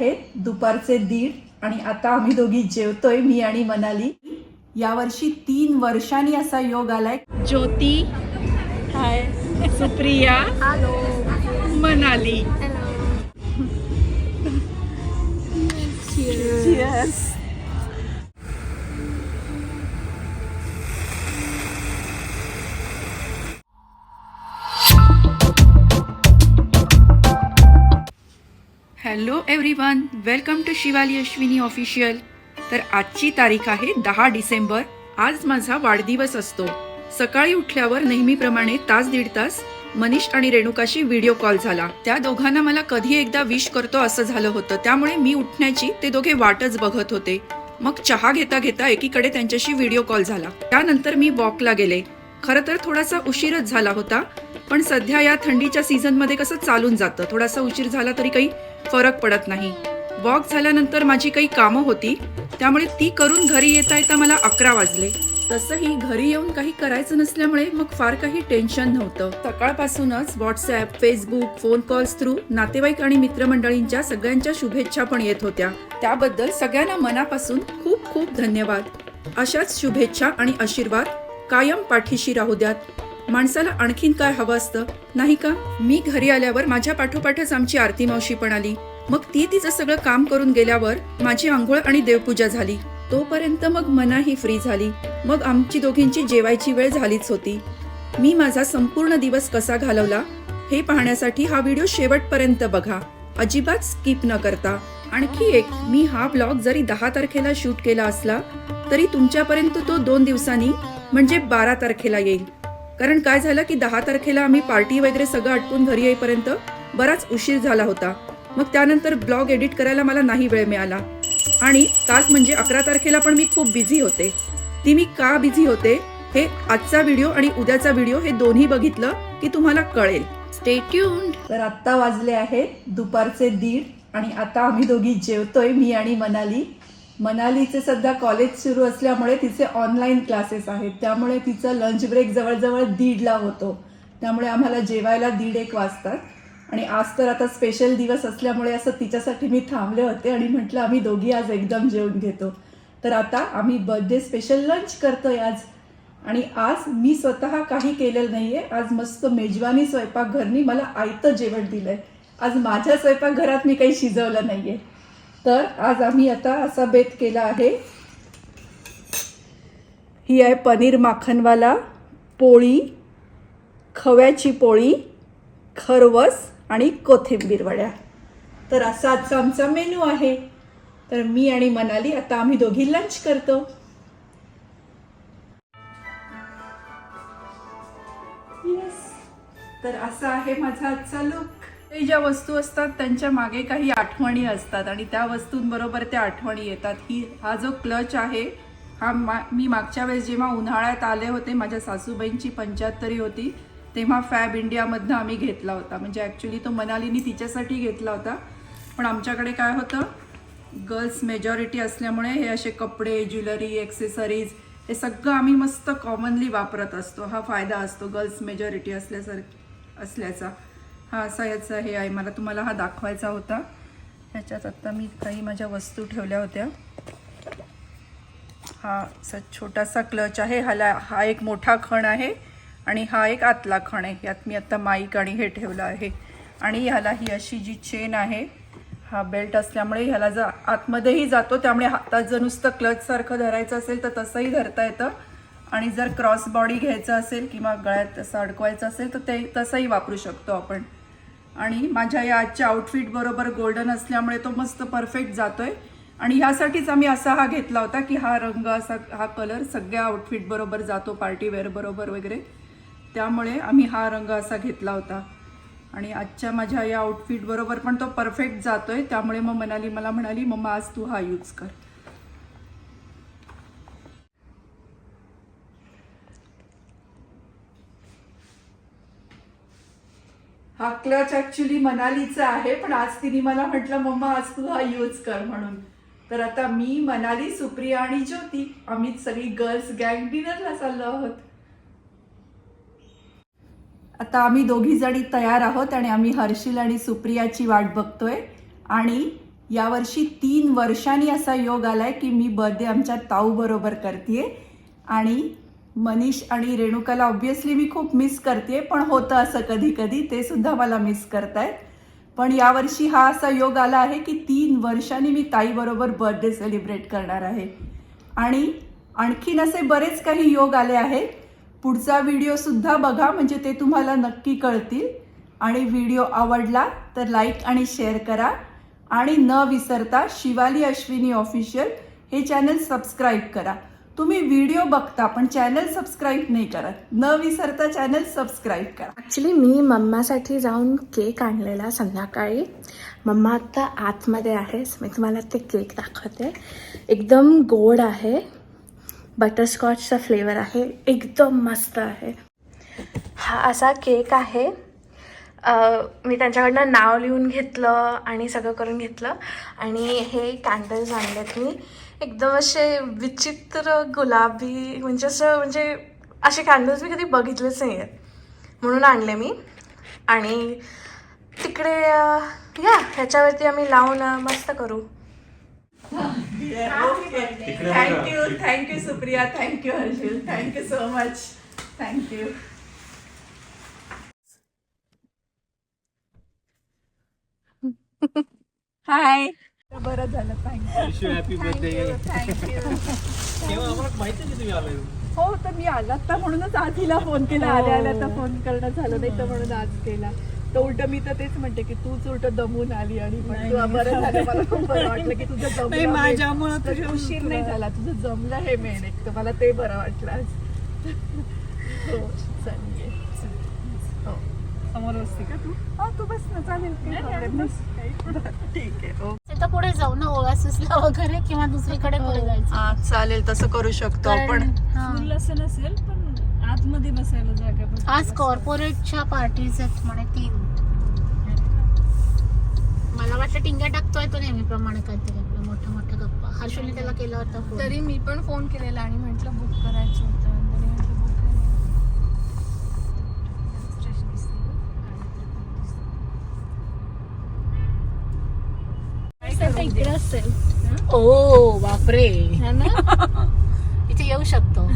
आहेत. दुपारचे दीड आणि आता आम्ही दोघी जेवतोय मी आणि मनाली. यावर्षी तीन वर्षांनी असा योग आलाय. Jyoti. Hi Supriya. Hello Manali. Cheers. Hello everyone welcome to Shivali Ashwini official तर आजची तारीख आहे दहा डिसेंबर. आज माझा वाढदिवस असतो. सकाळी उठल्यावर नेहमीप्रमाणे तास दीड तास मनीष आणि रेणुकाशी व्हिडिओ कॉल झाला. त्या दोघांना मला कधी एकदा विश करतो असं झालं होतं. त्यामुळे मी उठण्याची ते दोघे वाटच बघत होते. मग चहा घेता घेता एकीकडे त्यांच्याशी व्हिडिओ कॉल झाला. त्यानंतर मी वॉकला गेले. खरं तर थोडासा उशीरच झाला होता पण सध्या या थंडीच्या सीझनमध्ये कसं चालून जातं? थोडासा उशीर झाला तरी काही फरक पडत नाही. वॉक झाल्यानंतर माझी काही कामं होती त्यामुळे ती करून घरी येता येता मला अकरा वाजले. तसंही घरी येऊन काही करायचं नसल्यामुळे मग फार काही टेन्शन नव्हतं. सकाळपासूनच WhatsApp Facebook phone calls through नातेवाईक आणि मित्रमंडळींच्या सगळ्यांच्या शुभेच्छा पण येत होत्या. त्याबद्दल सगळ्यांना मनापासून खूप खूप धन्यवाद. अशाच शुभेच्छा आणि आशीर्वाद कायम पाठीशी राहू द्यात. माणसाला आणखीन काय हवं असतं? नाही का? मी घरी आल्यावर माझ्या पाठोपाठच आमची आरती मावशी पण आली. मग ती तिचं सगळं काम करून गेल्यावर माझी आंघोळ आणि देवपूजा झाली. तोपर्यंत मग मनाही फ्री झाली. मग आमची दोघींची जेवायची वेळ झालीच होती. मी माझा संपूर्ण दिवस कसा घालवला? हे पाहण्यासाठी हा व्हिडिओ शेवटपर्यंत बघा. अजिबात स्किप न करता. आणखी एक मी हा ब्लॉग जरी दहा तारखेला शूट केला असला तरी तुमच्यापर्यंत तो दोन दिवसांनी म्हणजे बारा तारखेला येईल. कारण काय झालं की दहा तारखेला आम्ही पार्टी वगैरे सगळं आटपून घरी येईपर्यंत बराच उशीर झाला होता. मग त्यानंतर ब्लॉग एडिट करायला मला नाही वेळ मिळाला. आणि काल म्हणजे अकरा तारखेला पण मी खूप बिझी होते. ती मी का बिझी होते हे आजचा व्हिडिओ आणि उद्याचा व्हिडिओ हे दोन्ही बघितलं की तुम्हाला कळेल. स्टे ट्यून्ड तर आत्ता वाजले आहेत दुपारचे दीड आणि आता आम्ही दोघी जेवतोय मी आणि मनाली. मनालीचे सध्या कॉलेज सुरू असल्यामुळे तिचे ऑनलाईन क्लासेस आहेत. त्यामुळे तिचा लंच ब्रेक जवळजवळ दीडला होतो. त्यामुळे आम्हाला जेवायला दीड एक वाजतात. आणि आज तर आता स्पेशल दिवस असल्यामुळे असं तिच्यासाठी मी थांबले होते आणि म्हटलं आम्ही दोघी आज एकदम जेवून घेतो. तर आता आम्ही बर्थडे स्पेशल लंच करतोय आज. आणि आज मी स्वतः काही केलेलं नाहीये. आज मस्त मेजवानी स्वयंपाकघरनी मला आयतं जेवण दिलंय. आज माझ्या स्वयंपाकघरात मी काही शिजवलं नाहीये. तर आज आम्ही आता असा बेत केला आहे. ही आहे पनीर माखनवाला पोळी खव्याची पोळी खरवस आणि कोथिंबीर वड्या. तर असा आजचा आमचा मेनू आहे. तर मी आणि मनाली आता आम्ही दोघी लंच करतो. तर असा आहे माझा आजचा लुक हे ज्या वस्तू असतात त्यांच्या मागे काही आठवणी असतात आणि त्या वस्तूंबरोबर त्या आठवणी येतात. ही हा जो क्लच आहे हा मा मी मागच्या वेळेस जेव्हा उन्हाळ्यात आले होते माझ्या सासूबाईंची पंच्याहत्तरी होती तेव्हा फॅब इंडियामधनं आम्ही घेतला होता. म्हणजे ॲक्च्युली तो मनालीनी तिच्यासाठी घेतला होता. पण आमच्याकडे काय होतं गर्ल्स मेजॉरिटी असल्यामुळे हे असे कपडे ज्वेलरी एक्सेसरीज हे सगळं आम्ही मस्त कॉमनली वापरत असतो. हा फायदा असतो गर्ल्स मेजॉरिटी असल्यासारखी असल्याचा. हा असा याचा हे आहे. मला तुम्हाला हा दाखवायचा होता. ह्याच्यात आत्ता मी काही माझ्या वस्तू ठेवल्या होत्या. हा असा छोटासा क्लच आहे. हाला हा एक मोठा खण आहे आणि हा एक आतला खण आहे. यात मी आत्ता माईक आणि हे ठेवलं आहे. आणि ह्याला ही अशी जी चेन आहे हा बेल्ट असल्यामुळे ह्याला जर आतमध्येही जातो. त्यामुळे हातात जर नुसतं क्लचसारखं धरायचं असेल तर तसंही धरता येतं. आणि जर क्रॉस बॉडी घ्यायचं असेल किंवा गळ्यात तसं अडकवायचं असेल तर ते तसंही वापरू शकतो आपण. आणि माझ्या या आजच्या आउटफिट बरोबर गोल्डन असल्यामुळे तो मस्त परफेक्ट जातोय. आणि ह्यासाठीच आम्ही असा हा घेतला होता की हा रंग असा हा कलर सगळ्या आउटफिट बरोबर जातो पार्टी बरोबर वगैरे. त्यामुळे आम्ही हा रंग असा घेतला होता. आणि आजच्या माझ्या या आउटफिट बरोबर पण तो परफेक्ट जातोय. त्यामुळे मग मनाली मला म्हणाली मम्मा आज तू हा यूज कर. हा क्लच ॲक्च्युली मनालीचा आहे पण आज तिने मला म्हटलं मम्मा आज तू हा यूज कर म्हणून. तर आता मी मनाली सुप्रिया आणि ज्योती आम्ही सगळी गर्ल्स गँग डिनरला चाललो आहोत. आता आम्ही दोघी जणी तयार आहोत आणि आम्ही हर्षिल आणि सुप्रियाची वाट बघतोय. आणि यावर्षी तीन वर्षांनी असा योग आलाय की मी बर्थडे आमच्या ताऊ बरोबर करते आणि मनीष आणि रेणुकाला ऑब्विसली मी खूप मिस करते पण होतं असं कधी कधी ते सुद्धा मला मिस करतायत. पण यावर्षी हा असा योग आला आहे की तीन वर्षांनी मी ताईबरोबर बर्थडे सेलिब्रेट करणार आहे. आणि आणखीन असे बरेच काही योग आले आहेत. पुढचा व्हिडिओसुद्धा बघा म्हणजे ते तुम्हाला नक्की कळतील. आणि व्हिडिओ आवडला तर लाईक आणि शेअर करा. आणि न विसरता शिवाली अश्विनी ऑफिशियल हे चॅनल सबस्क्राईब करा. तुम्ही व्हिडिओ बघता पण चॅनल सबस्क्राईब नाही करत न विसरता चॅनल सबस्क्राईब करा. ॲक्च्युली मी मम्मासाठी जाऊन केक आणलेला संध्याकाळी. मम्मा आत्ता आतमध्ये आहे मी तुम्हाला ते केक दाखवते. एकदम गोड आहे. बटरस्कॉचचा फ्लेवर आहे. एकदम मस्त आहे. हा असा केक आहे. मी त्यांच्याकडनं नाव लिहून घेतलं आणि सगळं करून घेतलं. आणि हे कॅन्डल्स आणलेत मी. एकदम असे विचित्र गुलाबी म्हणजे असं म्हणजे असे कॅन्डल्स मी कधी बघितलेच नाही आहेत म्हणून आणले मी. आणि तिकडे या ह्याच्यावरती आम्ही लावून मस्त करू. Thank you thank you Supriya thank you Harshil thank you so much thank you hi बरं झालं थँक्यू हॅपी बर्थडे आम्हाला माहिती नाही तुम्ही आलाय हो तर मी आला. तर म्हणूनच आज हिला फोन केला. आल्या आल्या तर फोन करणं झालं नाही तर म्हणून आज केला. तर उलट मी तर तेच म्हणते की तूच उलट दमून आली आणि पण तू बरं झालं. मला खूप बरं वाटलं की तुझं जमलं माझ्यामुळे तुझं उशीर नाही झाला. तुझं जमलं हे मेन एक. तर मला ते बरं वाटलं आज. हो. हो. समोर बसते का तू? हा तू बस ना. चालेल. ठीक आहे हो. तर पुढे जाऊ ना ओळा वगैरे किंवा दुसरीकडे पुढे जायचं. हा, चालेल तसं करू शकतो आपण. हा. फुल असं नसेल पण आतमध्ये बसायला जागा पण आज कॉर्पोरेटच्या पार्टीज आहेत म्हणे तीन. मला वाटतं टिंग्या टाकतोय तो नेहमीप्रमाणे काहीतरी आपलं मोठ्या मोठ्या गप्पा. हर्षलने त्याला केला होता तरी मी पण फोन केलेला आणि म्हटलं बुक करायचं होतं. इकडे असेल. ओ बापरे. इथे येऊ शकतो.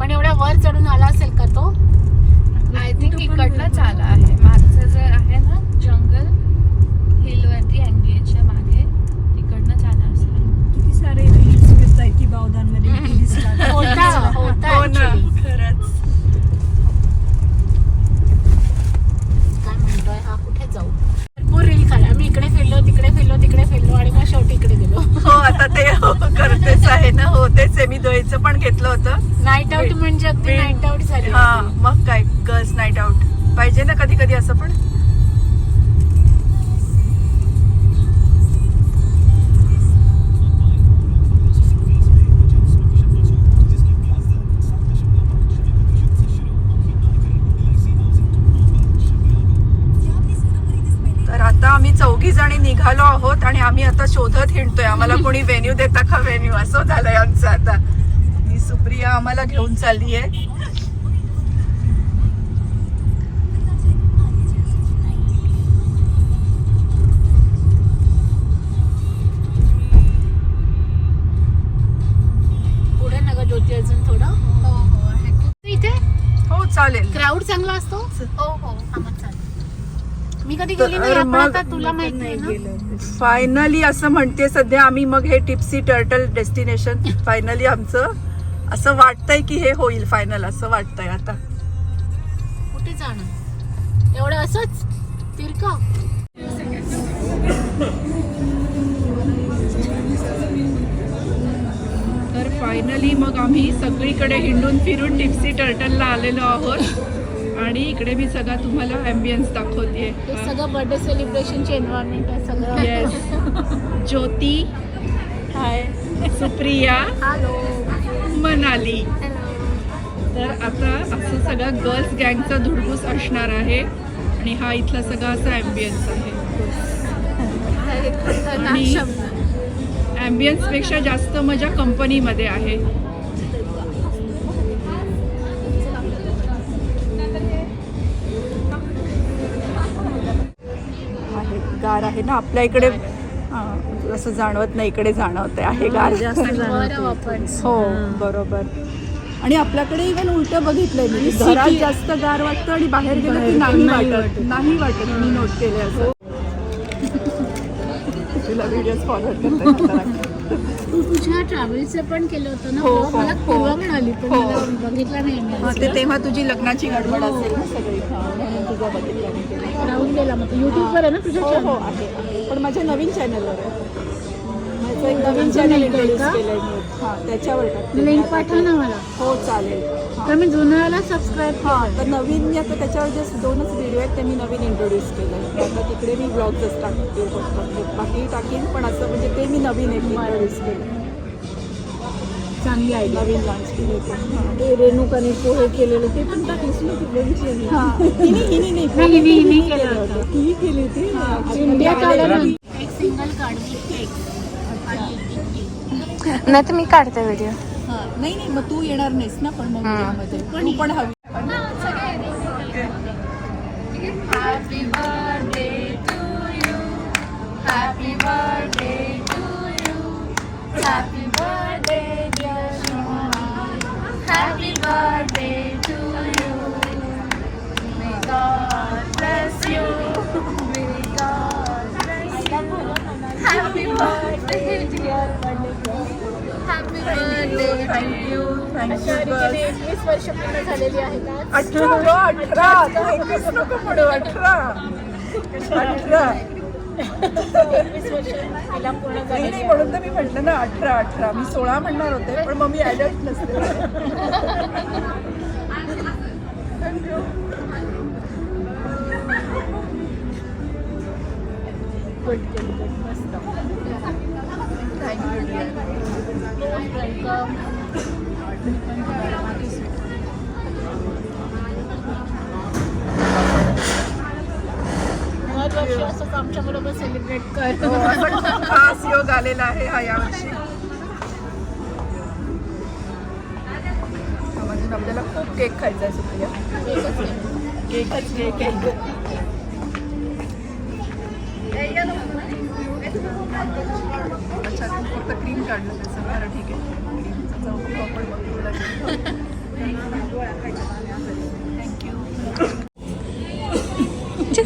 पण एवढ्या वर चढून आला असेल का तो? आय थिंक इकडनंच आला आहे. मागचं जे आहे ना निघालो आहोत आणि आम्ही आता शोधत हिंडतोय. आम्हाला कोणी व्हेन्यू देता का व्हेन्यू असं झालंय आमचं आता. ही सुप्रिया आम्हाला घेऊन चालली आहे हो हो आहे. इथे? हो चालेल. क्राऊड चांगला असतो? हो हो मी कधी गेली नाही. तर आपण मग- आता तुला माहिती आहे ना. फायनली असं म्हणते सध्या आम्ही मग हे टिप्सी टर्टल डेस्टिनेशन फायनली आमचं. असं वाटतंय की हे होईल फायनल असं वाटतंय आता. कुठे जाणार? एवढं असंच? तिरका? तर फायनली मग आम्ही सगळीकडे हिंडून फिरून टिप्सी टर्टलला आलेलो आहोत. आणि इकडे मी सगळा तुम्हाला अँबियन्स दाखवते सगळं बर्थडे सेलिब्रेशनचे एन्व्हायरमेंट आहे सगळं. Yes Jyoti. Hi Supriya. Hello Manali. तर आता असं सगळा गर्ल्स गँगचा धुडगूस असणार आहे आणि हा इथला सगळा असा अँबियन्स आहे. आणि अँबियन्सपेक्षा जास्त मजा कंपनीमध्ये आहे. गार आहे ना आपल्या इकडे हां, असं जाणवत नाही इकडे जाणवत आहे गार. हो बरोबर. आणि आपल्याकडे इव्हन उलट बघितलंय मी घरात जास्त गार वाटतं आणि बाहेर गेलं की नाही वाटत. नाही वाटत मी नोट केले असं. तुला व्हिडिओ फॉरवर्ड करते तू तुझ्या ट्रॅव्हल्सचं पण केलं होतं ना हो? मला हो, तेव्हा म्हणाली पण हो. मला बघितला नाही हा, ते तेव्हा तुझी लग्नाची गडबड असेल ना सगळी हा, म्हणून तुझा बघितला मी केला. राहून गेला मग युट्यूबवर आहे ना तुझ्या हो हो channel? आहे. पण माझ्या नवीन चॅनलवर आहे माझं एक नवीन चॅनल इंट्रोड्यूस का? केलंय मी हां त्याच्यावर टाकते लिंक पाठव. ना मला. हो चालेल. हां. तर मी जुन्याला सबस्क्राईब हां तर नवीन मी आता त्याच्यावर जस्ट दोनच व्हिडिओ आहेत ते मी नवीन इंट्रोड्यूस केलं आहे आता तिकडे मी ब्लॉगच टाकते फक्त बाकी टाकीन पण असं म्हणजे ते मी नवीन एक इंट्रोड्यूस केलं चांगली आहे नवीन लॉन्च केलं ते हां. ते रेणुकाने पोहे केलेलं ते पण टाकलीस ना तू बघितलं मी. हां हिने हिने नाही नाही, हिने- हिने केलं होतं. ही केली होती? इंडिया एक सिंगल काढली केक नाही तर मी काढते व्हिडिओ हां नाही नाही मग तू येणार नाहीस ना पण मग पण हवी. अठरा अठरा अठरा. अठरा. नाही नाही म्हणून तर मी म्हटलं ना अठरा अठरा. मी सोळा म्हणणार होते पण मग मी ॲडल्ट नसते. थँक्यू दरवर्षी असंच आमच्या बरोबर सेलिब्रेट कर. हो, खास योग आलेला आहे हा यावर्षी. म्हणजे आपल्याला खूप केक खायचा आहे सुप्रिया. केकच केक. आहे अच्छा तू फक्त क्रीम काढलं त्याचं. बरं ठीक आहे. क्रीमचा जाऊ आपण बघू तुला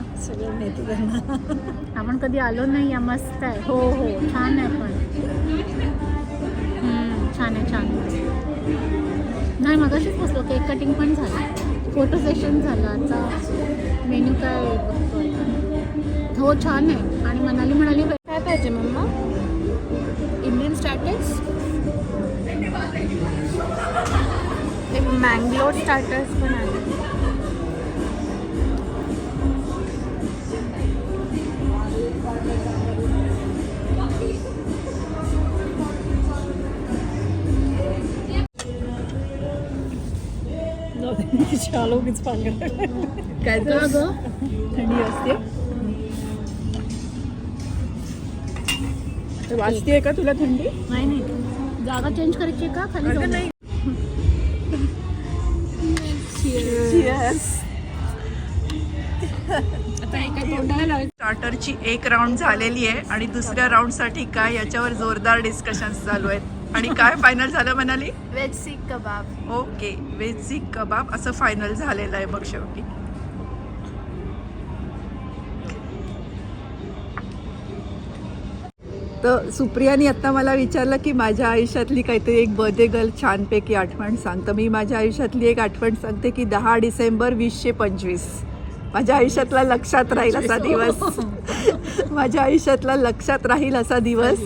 ना सगळं नेते त्यांना आपण कधी आलो नाही या मस्त आहे. हो हो. छान आहे पण. हम्म, छान आहे छान आहे. नाही मगाशीच बसलो. केक कटिंग पण झालं. फोटो सेशन झालं. आता मेन्यू काय बघतो आता. हो छान आहे. आणि मनाली म्हणाली काय पाहिजे मम्मा? इंडियन स्टार्टर्स ते मँगलोर स्टार्टर्स पण आहे काय का तर ग? थंडी असते. वाजते का तुला थंडी? नाही नाही. जागा चेंज करायची का? खाली नाही. स्टार्टरची एक राऊंड झालेली आहे आणि दुसऱ्या राऊंडसाठी काय? याच्यावर जोरदार डिस्कशन्स चालू आहेत. आणि काय फायनल झालं म्हणाली Veg seek kebab. Okay veg seekh kebab असं फायनल झालेलं आहे बघ शेवटी. तर सुप्रियानी आत्ता मला विचारलं की माझ्या आयुष्यातली काहीतरी एक बर्थडे गर्ल छानपैकी आठवण सांग. तर मी माझ्या आयुष्यातली एक आठवण सांगते की दहा डिसेंबर वीसशे पंचवीस. माझ्या आयुष्यातला लक्षात राहील असा दिवस. माझ्या आयुष्यातला लक्षात राहील असा दिवस.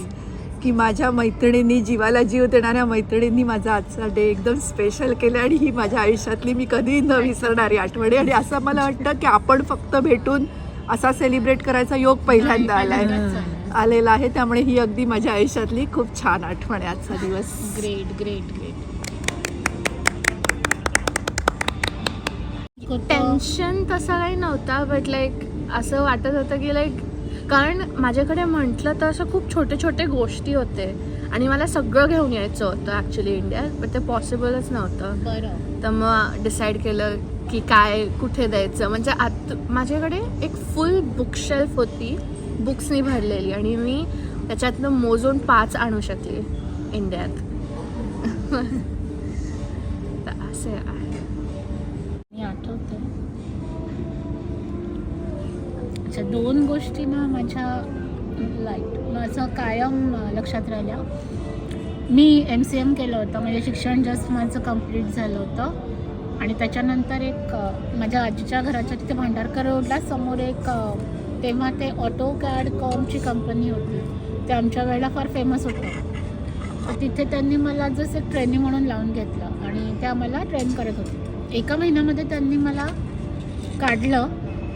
की माझ्या मैत्रिणींनी जीवाला जीव देणाऱ्या मैत्रिणींनी माझा आजचा डे एकदम स्पेशल केलं आणि ही माझ्या आयुष्यातली मी कधीही न विसरणारी आठवण आणि असं मला वाटतं की आपण फक्त भेटून असा सेलिब्रेट करायचा योग पहिल्यांदा आलाय. आलेला आहे. त्यामुळे ही अगदी माझ्या आयुष्यातली खूप छान आठवण आहे आजचा दिवस. ग्रेट ग्रेट ग्रेट टेन्शन तसं काही नव्हता बट लाईक असं वाटत होतं की लाईक कारण माझ्याकडे म्हटलं तर असं खूप छोटे छोटे गोष्टी होते. आणि मला सगळं घेऊन यायचं होतं ॲक्च्युली इंडियात बट ते पॉसिबलच नव्हतं. तर मग डिसाईड केलं की काय कुठे द्यायचं? म्हणजे आत माझ्याकडे एक फुल बुकशेल्फ होती बुक्सनी भरलेली. आणि मी त्याच्यातनं मोजून पाच आणू शकले इंडियात असे आहे मी आठवते अच्छा दोन गोष्टी ना माझ्या लाइट माझं कायम लक्षात राहिल्या. मी एम सी एम केलं होतं म्हणजे शिक्षण जस्ट माझं कंप्लीट झालं होतं. आणि त्याच्यानंतर एक माझ्या आजीच्या घराच्या तिथे भांडारकर रोडला समोर एक तेव्हा ते ऑटो कॅड कॉमची कंपनी होती. ते आमच्या वेळेला फार फेमस होतं. तर तिथे त्यांनी मला जसं ट्रेनिंग म्हणून लावून घेतलं आणि ते आम्हाला ट्रेन करत होते एका महिन्यामध्ये त्यांनी मला काढलं.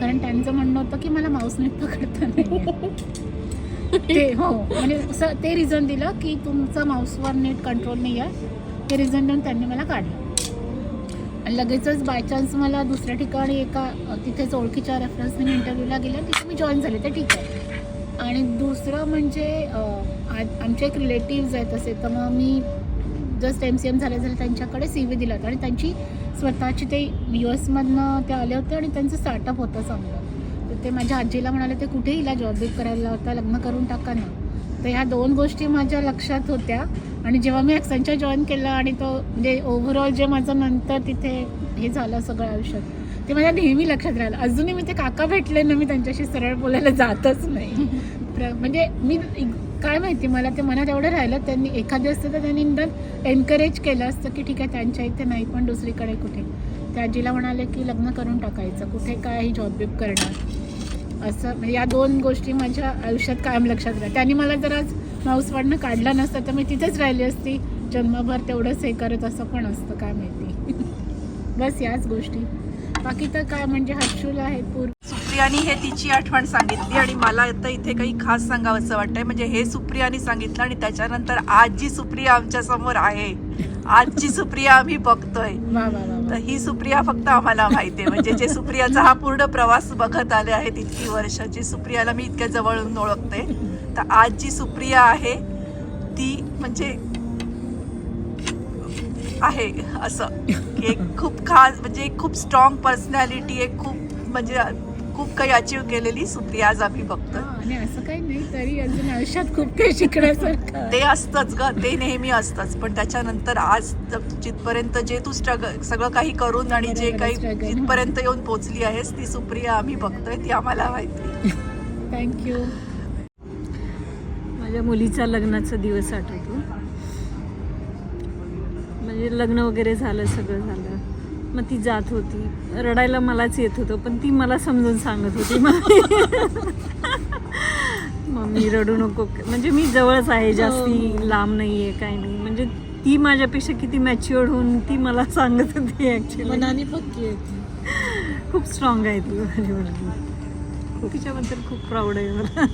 कारण त्यांचं म्हणणं होतं की मला माऊस नीट पकडता नाही ते हो म्हणजे असं ते रिझन दिलं की तुमचं माऊसवर नीट कंट्रोल नाही आहे ते रिझन देऊन त्यांनी मला काढलं. आणि लगेचच बाय चान्स मला दुसऱ्या ठिकाणी एका तिथेच ओळखीच्या रेफरन्सने मी इंटरव्ह्यूला गेले तिथे मी जॉईन झाले ते ठीक आहे. आणि दुसरं म्हणजे आ- आमचे एक रिलेटिव्ज आहेत तसे तर मग मी जस्ट एम सी एम झाले झाले त्यांच्याकडे सी व्ही दिला होता. आणि त्यांची स्वतःची ते यू एसमधनं ते आले होते आणि त्यांचं स्टार्टअप होतं चांगलं तर ते माझ्या आजीला म्हणाले ते कुठे हिला जॉब बिब करायला होता लग्न करून टाका ना. तर ह्या दोन गोष्टी माझ्या लक्षात होत्या. आणि जेव्हा मी ॲक्सेंचर जॉईन केलं आणि तो म्हणजे ओव्हरऑल जे माझं नंतर तिथे हे झालं सगळं आयुष्यात ते माझ्या नेहमी लक्षात राहिलं. अजूनही मी ते काका भेटले ना मी त्यांच्याशी सरळ बोलायला जातच नाही. प्र- म्हणजे मी काय माहिती मला ते मनात एवढं राहिलं त्यांनी एखादे असतं तर त्यांनी निदान एनकरेज केलं असतं की ठीक आहे त्यांच्या इथे नाही पण दुसरीकडे कुठे? त्या आजीला म्हणाले की लग्न करून टाकायचं कुठे काय ही जॉब बिब करणार? असं म्हणजे या दोन गोष्टी माझ्या आयुष्यात कायम लक्षात राहतात. त्यांनी मला जर आज माऊसवाडनं काढलं नसतं तर मी तिथेच राहिली असती. जन्मभर तेवढंच हे करत असं पण असतं काय माहिती. बस याच गोष्टी. बाकी तर काय म्हणजे हर्षूला आहे पूर सुप्रियानी हे तिची आठवण सांगितली आणि मला आता इथे काही खास सांगावं असं वाटतंय. म्हणजे हे सुप्रियानी सांगितलं आणि त्याच्यानंतर आज जी सुप्रिया आमच्यासमोर आहे. आजची सुप्रिया आम्ही बघतोय. तर ही सुप्रिया फक्त आम्हाला माहिती आहे. म्हणजे जे सुप्रियाचा हा पूर्ण प्रवास बघत आले आहेत इतकी वर्ष जी सुप्रियाला मी इतक्या जवळून ओळखते. तर आज जी सुप्रिया आहे ती म्हणजे आहे असं. की एक खूप खास म्हणजे एक खूप स्ट्रॉंग पर्सनॅलिटी एक खूप म्हणजे खूप काही अचीव केलेली सुप्रिया आज आम्ही बघतोय. हा, आणि असं काही नाही तरी अजून आयुष्यात खूप काही शिकण्यासारखं. ते असतंच ग ते नेहमी असतंच. पण त्याच्यानंतर आज जिथपर्यंत जे तू स्ट्रगल सगळं काही करून आणि जे काही. जिथपर्यंत येऊन पोचली आहेस ती सुप्रिया आम्ही बघतोय ती आम्हाला माहिती थँक्यू माझ्या मुलीचा लग्नाचा दिवस आठवतो. म्हणजे लग्न वगैरे झालं सगळं झालं. मग ती जात होती. रडायला मलाच येत होतं पण ती मला समजून सांगत होती. मग मी रडू नको. म्हणजे मी जवळच आहे जास्ती लांब नाही आहे काही नाही. म्हणजे ती माझ्यापेक्षा किती मॅच्युअर्ड होऊन ती मला सांगत होती ॲक्च्युली मनाने पक्की होती खूप स्ट्रॉंग आहे ती माझी मुलगी. तिच्याबद्दल खूप प्राऊड आहे मला.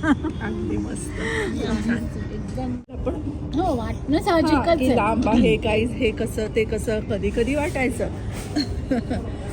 अगदी मस्त. हो वाटणं साहजिकच लांब आहे काय हे कसं ते कसं कधी कधी वाटायचं.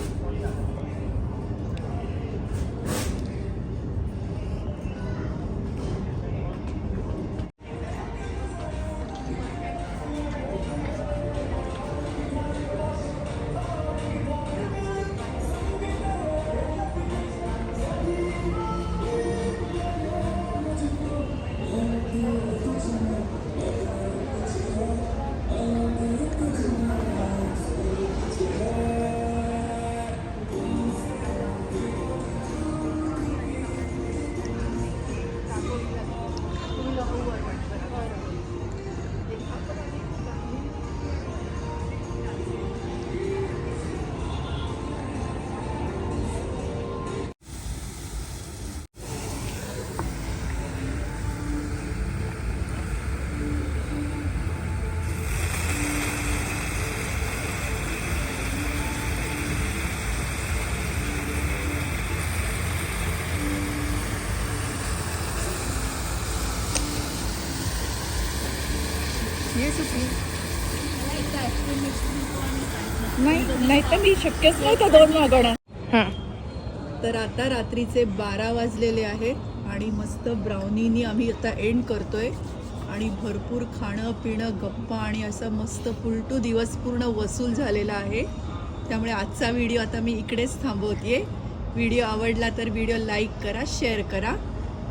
नाही नाही तर मी शक्यच नव्हतं दोन तर आता रात्रीचे बारा वाजलेले आहे आणि मस्त ब्राउनीनी आम्ही आता एंड करतोय. आणि भरपूर खाणं पिणं गप्पा आणि असं मस्त फुलटू दिवस पूर्ण वसूल झालेला आहे. त्यामुळे आजचा व्हिडिओ आता मी इकडेच थांबवते व्हिडिओ आवडला तर व्हिडिओ लाईक करा शेअर करा.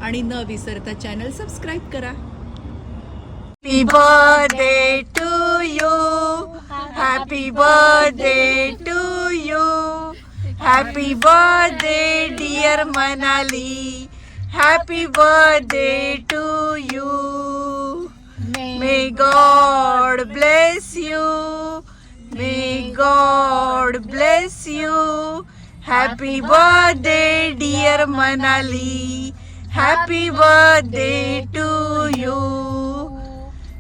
आणि न विसरता चॅनल सबस्क्राईब करा. Happy birthday to you. Happy birthday to you. Happy birthday, dear Manali. Happy birthday to you. May God bless you. May God bless you. Happy birthday, dear Manali. Happy birthday to you.